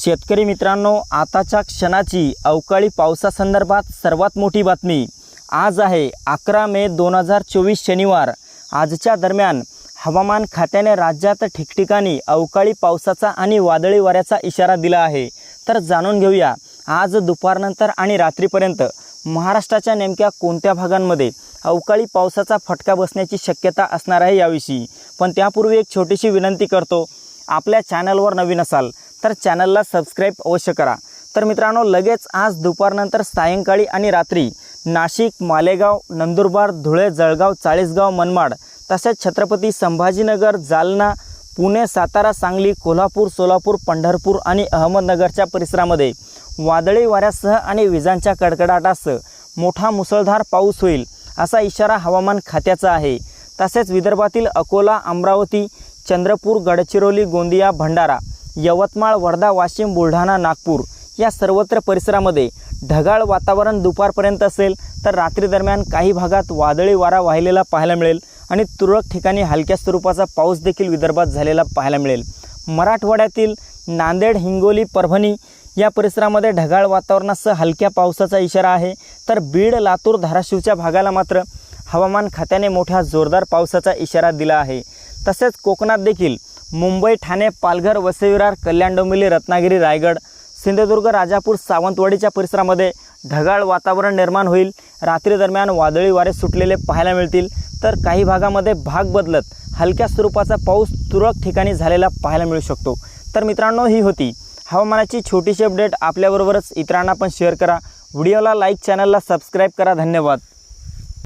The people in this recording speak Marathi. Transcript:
शेतकरी मित्रांनो आताच्या क्षणाची अवकाळी पावसासंदर्भात सर्वात मोठी बातमी आज आहे अकरा मे दोन हजार चोवीस शनिवार. आजच्या दरम्यान हवामान खात्याने राज्यात ठिकठिकाणी अवकाळी पावसाचा आणि वादळी वाऱ्याचा इशारा दिला आहे. तर जाणून घेऊया आज दुपारनंतर आणि रात्रीपर्यंत महाराष्ट्राच्या नेमक्या कोणत्या भागांमध्ये अवकाळी पावसाचा फटका बसण्याची शक्यता असणार आहे याविषयी. पण त्यापूर्वी एक छोटीशी विनंती करतो आपल्या चॅनलवर नवीन असाल तर चॅनलला सबस्क्राईब अवश्य करा. तर मित्रांनो लगेच आज दुपारनंतर सायंकाळी आणि रात्री नाशिक मालेगाव नंदुरबार धुळे जळगाव चाळीसगाव मनमाड तसेच छत्रपती संभाजीनगर जालना पुणे सातारा सांगली कोल्हापूर सोलापूर पंढरपूर आणि अहमदनगरच्या परिसरामध्ये वादळी वाऱ्यासह आणि विजांच्या कडकडाटासह मोठा मुसळधार पाऊस होईल असा इशारा हवामान खात्याचा आहे. तसेच विदर्भातील अकोला अमरावती चंद्रपूर गडचिरोली गोंदिया भंडारा यवतमाळ वर्धा वाशिम बुलढाणा नागपूर या सर्वत्र परिसरामध्ये ढगाळ वातावरण दुपारपर्यंत असेल तर रात्री दरम्यान काही भागात वादळी वारा वाहिलेला पाहायला मिळेल आणि तुरळक ठिकाणी हलक्या स्वरूपाचा पाऊस देखील विदर्भात झालेला पाहायला मिळेल. मराठवाड्यातील नांदेड हिंगोली परभणी या परिसरामध्ये ढगाळ वातावरणासह हलक्या पावसाचा इशारा आहे. तर बीड लातूर धाराशिवच्या भागाला मात्र हवामान खात्याने मोठ्या जोरदार पावसाचा इशारा दिला आहे. तसेच कोकणात देखील मुंबई ठाणे पालघर वसईविरार कल्याण डोंबिवली रत्नागिरी रायगड सिंधुदुर्ग राजापूर सावंतवाडीच्या परिसरामध्ये ढगाळ वातावरण निर्माण होईल. रात्री दरम्यान वादळी वारे सुटलेले पाहायला मिळतील. तर काही भागामध्ये भाग बदलत हलक्या स्वरूपाचा पाऊस तुरळक ठिकाणी झालेला पाहायला मिळू शकतो. तर मित्रांनो ही होती हवामानाची छोटीशी अपडेट. आपल्याबरोबरच इतरांना पण शेअर करा. व्हिडिओला लाईक चॅनलला सबस्क्राईब करा. धन्यवाद.